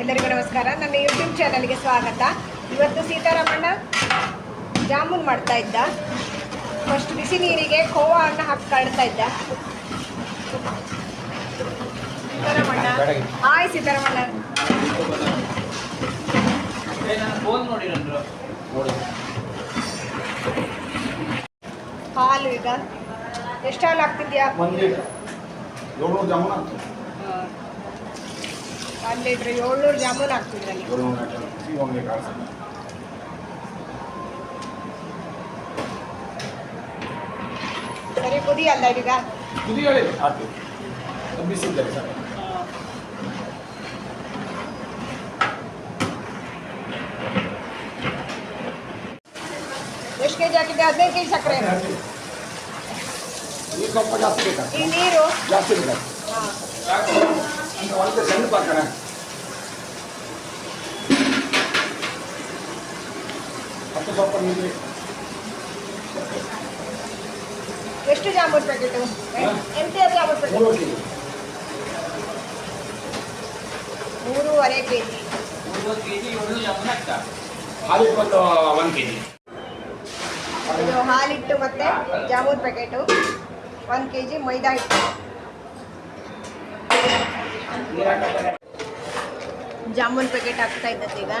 ಎಲ್ಲರಿಗೂ ನಮಸ್ಕಾರ. ನನ್ನ ಯೂಟ್ಯೂಬ್ ಚಾನಲ್ಗೆ ಸ್ವಾಗತ. ಇವತ್ತು ಸೀತಾರಾಮಣ್ಣ ಜಾಮೂನ್ ಮಾಡ್ತಾ ಇದ್ದ. ಫಸ್ಟ್ ಬಿಸಿ ನೀರಿಗೆ ಕೋವಾ ಅನ್ನ ಹಾಕಿ ಕಳ್ತಾ ಇದ್ದ. ಸೀತಾರಾಮಣ್ಣ. ಹಾಯ್ ಸೀತಾರಾಮಣ್ಣ. ಹಾಲು ಈಗ. ಎಷ್ಟು ಹಾಲು ಹಾಕ್ತಿದ್ಯಾ? ಒಂದು ಲೀಟ್ರ್ ಏಳ್ನೂರು ಜಾಮೂನ್ ಆಗ್ತದೆ ಒಂದು ಲೀಟ್ರ್ ಏಳ್ನೂರು ಜಾಮೂನ್ ಹಾಕ್ತಿದ್ರಲ್ಲಿ ಏಳ್ನೂರು ಲೀಟ್ರ್ ಈಗ ಒಂದು ಲೀಟ್ರ್ ಆಗ್ತದೆ ಸರಿ ಕುದಿ ಅಲ್ಲ ಈಗ ಕುದಿ ಹೇಳಿ ಹಾಕ್ತೀವಿ ಅದು ಬಿಸಿದ್ದಾರೆ ಸರ್ ಎಷ್ಟು ಕೆ ಜಿ ಹಾಕಿದ್ದೆ ಹದಿನೈದು ಕೆ ಜಿ ಸಕ್ಕರೆ ಈ ಸ್ವಲ್ಪ ಜಾಸ್ತಿ ಬೇಕಾಗ್ತದೆ ಈ ನೀರು ಜಾಸ್ತಿ ಬೇಕಾಗ್ತದೆ ಹಾಂ ಅಂತ ಒಂದು ಸಣ್ಣ ಪಾಕಣ ಮತ್ತು ಸ್ವಲ್ಪ ನೀರು ಎಷ್ಟು ಜಾಮೂನ್ ಪ್ಯಾಕೆಟು ಎಂತ ಜಾಮೂನ್ ಪ್ಯಾಕೆಟ್ ಮೂರು ಕೆ ಜಿ ಮೂರುವರೆ ಕೆ ಜಿ ಮೂವತ್ತು ಕೆ ಜಿ ಏಳು ಜಾಮೂನ್ ಹಾಕ್ತಾ ಹಾಲಿಗೆ ಒಂದು ಒಂದು ಕೆ ಜಿ ಇದು ಹಾಲಿಟ್ಟು ಮತ್ತೆ ಜಾಮೂನ್ ಪ್ಯಾಕೆಟು ಒಂದು ಕೆ ಜಿ ಮೈದಾ ಹಿಟ್ಟು ಜಾಮೂನ್ ಪ್ಯಾಕೆಟ್ ಹಾಕ್ತಾ ಇದ್ದದ್ದು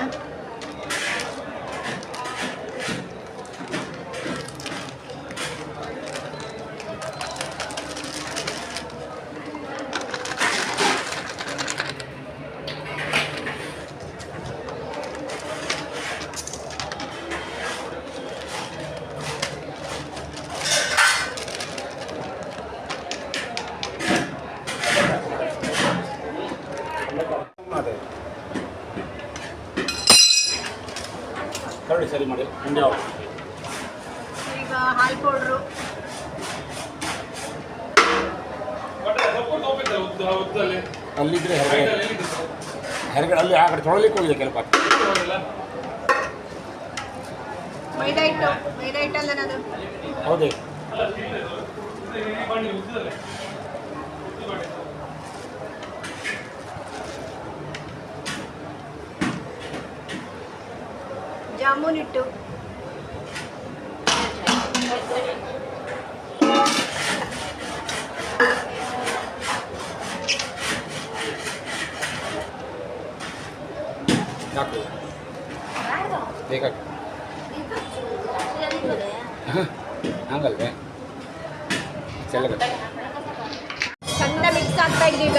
ಕರಡಿ ಸರಿ ಮಾಡಿ ಮುಂದೆ ಯಾವ ಈಗ ಹಾಲು ಪೌಡ್ರು. ಅಲ್ಲಿದ್ರೆ ಹೆರಗಡೆ. ಹೆರಗಡೆ ಅಲ್ಲಿ ಆ ಕಡೆ ತೊಳಲಿಕ್ಕೆ ಹೋಗಿದೆ ಕೆಲಪ ಮೈದಾ ಹಿಟ್ಟು ಮೈದಾ ಹಿಟ್ಟಲ್ಲ ಅದು. ಹೌದೇ. ಜಾಮೂನ್ ಇಟ್ಟು ಹಂಗಲ್ವೇ? ಚಂದ ಮಿಕ್ಸ್ ಆಗ್ತಾ ಇದ್ದೀಗ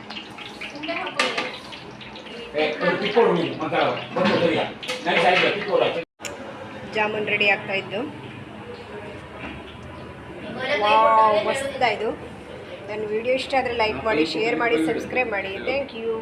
ಜಾಮೂನ್ ರೆಡಿ ಆಗ್ತಾ ಇದ್ದು. ಮಸ್ತ ಇದು. ನನ್ನ ವಿಡಿಯೋ ಇಷ್ಟ ಆದರೆ ಲೈಕ್ ಮಾಡಿ ಶೇರ್ ಮಾಡಿ ಸಬ್ಸ್ಕ್ರೈಬ್ ಮಾಡಿ. Thank you